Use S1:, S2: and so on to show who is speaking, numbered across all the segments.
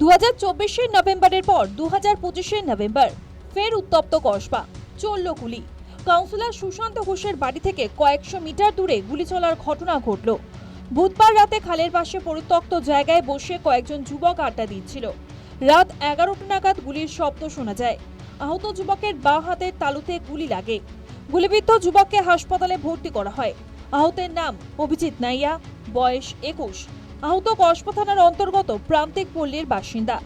S1: দু হাজার চব্বিশের নভেম্বরের পর দু হাজার পঁচিশের নভেম্বর, ফের উত্তপ্ত কসবা, চলল গুলি। কাউন্সিলর সুশান্ত ঘোষের বাড়ি থেকে কয়েকশো মিটার দূরে গুলি চলার ঘটনা ঘটল। বুধবার রাতে খালের পাশে পরিত্যক্ত জায়গায় বসে কয়েকজন যুবক আড্ডা দিচ্ছিল। রাত এগারোটা নাগাদ গুলির শব্দ শোনা যায়। আহত যুবকের বাঁ হাতের তালুতে গুলি লাগে। গুলিবিদ্ধ যুবককে হাসপাতালে ভর্তি করা হয়। আহতের নাম অভিজিৎ নাইয়া, বয়স একুশ। আহত কসবা থানার অন্তর্গত প্রান্তিক পল্লীর বাসিন্দা।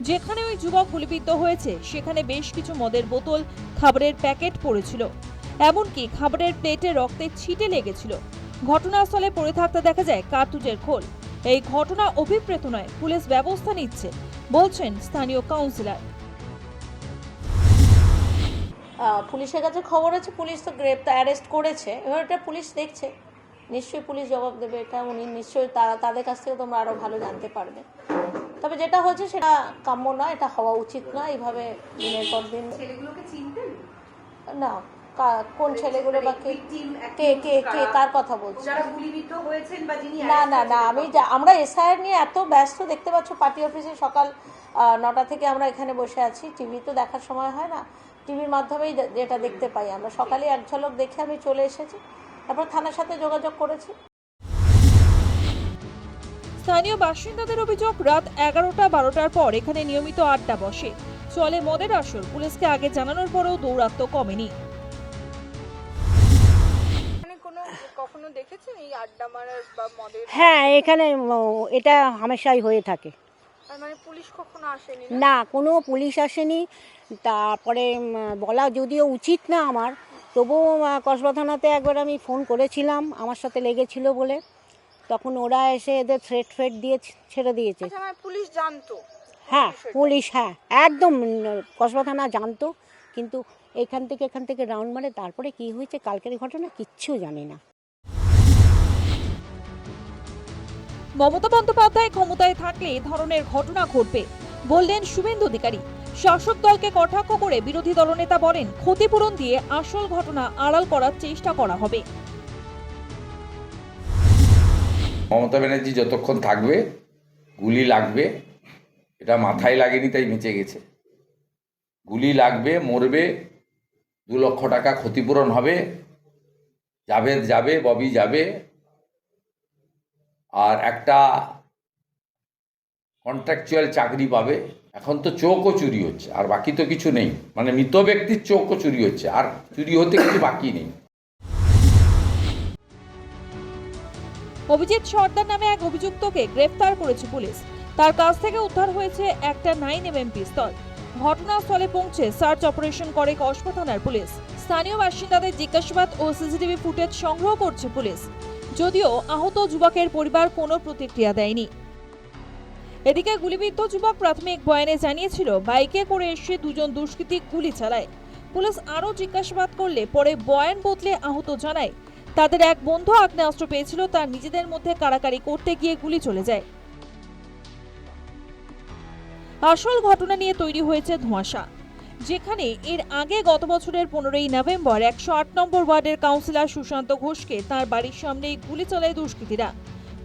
S1: যেখানে ওই যুবক গুলিবিদ্ধ হয়েছে, সেখানে বেশ কিছু মদের বোতল, খাবারের প্যাকেট পড়েছিল। এমনকি খাবারের প্লেটে রক্তে ছিটে লেগেছিল। ঘটনাস্থলে পড়ে থাকতে দেখা যায় কার্তুজের খোল। এই ঘটনা অভিপ্রেত নয়, পুলিশ ব্যবস্থা নিচ্ছে, বলছেন স্থানীয় কাউন্সিলর।
S2: পুলিশের কাছে খবর আছে, পুলিশ তো গ্রেপ্তার, অ্যারেস্ট করেছে। এবার এটা পুলিশ দেখছে। নিশ্চয়ই পুলিশ জবাব দেবে এটা উনি নিশ্চয়ই তারা তাদের কাছ থেকে তোমরা আরও ভালো জানতে পারবে। তবে যেটা হচ্ছে সেটা কাম্য না এটা হওয়া উচিত না এইভাবে দিনের পর দিন।
S3: ছেলেগুলোকে চিনতেন?
S2: না কোন ছেলেগুলো বা কে কে কে কে কার কথা বলছে?
S3: যারা গুলিবিদ্ধ হয়েছেন বা যিনি
S2: না না না আমি আমরা এসআইআর নিয়ে এত ব্যস্ত দেখতে পাচ্ছ পার্টি অফিসে সকাল নটা থেকে আমরা এখানে বসে আছি। টিভি তো দেখার সময় হয় না। টিভির মাধ্যমেই যেটা দেখতে পাই আমরা। সকালে এক ঝলক দেখে আমি চলে এসেছি। তারপর থানার সাথে যোগাযোগ করেছি।
S1: স্থানীয় বাসিন্দাদের অভিযোগ রাত এগারোটা বারোটার পর এখানে নিয়মিত আড্ডা বসে। চলে মদের আসর পুলিশকে আগে জানানোর পরেও দৌরাত্ম্য কমেনি।
S4: এখানে কোনো কখনো দেখেছেন এই আড্ডা মারার বা মদের?
S5: হ্যাঁ এখানে এটা হামেশাই হয়ে থাকে।
S4: আর মানে পুলিশ কখনো আসেনি না?
S5: না কোনো পুলিশ আসেনি। তারপরে উম, বলা যদিও উচিত না আমার তবুও কসবা থানাতে একবার আমি ফোন করেছিলাম আমার সাথে লেগেছিল বলে। তখন ওরা এসে এদের থ্রেট ফ্রেট দিয়ে ছেড়ে দিয়েছে।
S4: আচ্ছা মানে পুলিশ জানতো?
S5: হ্যাঁ পুলিশ হ্যাঁ একদম কসবা থানা জানতো। কিন্তু এখান থেকে এখান থেকে রাউন্ড মারে তারপরে কি হয়েছে কালকের ঘটনা কিচ্ছু জানি না।
S1: মমতা বন্দ্যোপাধ্যায় ক্ষমতায় থাকলে এ ধরনের ঘটনা ঘটবে বললেন শুভেন্দু অধিকারী। শাসক দলকে কটাক্ষ করে বিরোধী দলনেতা বলেন, ক্ষতিপূরণ দিয়ে আসল ঘটনা আড়াল করার চেষ্টা করা হবে।
S6: মমতা ব্যানার্জি যতক্ষণ থাকবে, গুলি লাগবে, এটা মাথায় লাগেনি তাই বেঁচে গেছে। গুলি লাগবে, মরবে, দু লক্ষ টাকা ক্ষতিপূরণ হবে, জাভেদ যাবে, ববি যাবে, আর একটা কন্ট্রাকচুয়াল চাকরি পাবে, এখন তো চোখও চুরি হচ্ছে, আর বাকি তো কিছু নেই। মানে মৃত ব্যক্তির চোখও চুরি হচ্ছে, আর চুরি হতে কিছু বাকি নেই।
S1: অভিজিৎ সর্দার নামে এক অভিযুক্তকে গ্রেফতার করেছে পুলিশ। তার কাছ থেকে উদ্ধার হয়েছে একটা নাইন এমএম পিস্তল। ঘটনাস্থলে পৌঁছে সার্চ অপারেশন করে কসবা থানার পুলিশ। স্থানীয় বাসিন্দাদের জিজ্ঞাসাবাদ ও সিসিটিভি ফুটেজ সংগ্রহ করছে পুলিশ। যদিও আহত যুবকের পরিবার কোনো প্রতিক্রিয়া দেয়নি। এদিকে গুলিবিদ্ধ যুবক প্রাথমিক বয়ানে জানিয়েছিল, বাইকে করে এসে দুজন দুষ্কৃতী গুলি চালায়। পুলিশ আরও জিজ্ঞাসাবাদ করলে পরে বয়ান বদলে আহত জানায়। তাদের এক বন্ধু আগ্নেয়াস্ত্র পেয়েছিল, তার নিজেদের মধ্যে কারাকারি করতে গিয়ে গুলি চলে যায়। আসল ঘটনা নিয়ে তৈরি হয়েছে ধোঁয়াশা, যেখানে এর আগে গত বছরের পনেরোই নভেম্বর একশো আট নম্বর ওয়ার্ডের কাউন্সিলর সুশান্ত ঘোষকে তার বাড়ির সামনেই গুলি চালায় দুষ্কৃতীরা।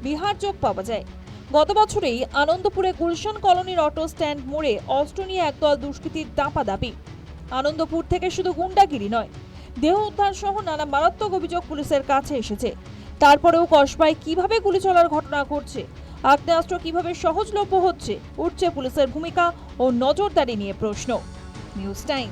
S1: বিহার চোখ পাওয়া যায়। গত বছরেই আনন্দপুরে গুলশান কলোনির অটো স্ট্যান্ড মোড়ে অস্ত্র নিয়ে একদল দুষ্কৃতীর দাপাদাপি আনন্দপুর থেকে শুধু গুন্ডাগিরি নয়, দেহ উদ্ধার সহ নানা মারাত্মক অভিযোগ পুলিশের কাছে এসেছে। তারপরেও কসবায় কীভাবে গুলি চলার ঘটনা ঘটছে, আগ্নেয়াস্ত্র কীভাবে সহজলভ্য হচ্ছে, উঠছে পুলিশের ভূমিকা ও নজরদারি নিয়ে প্রশ্ন। News time.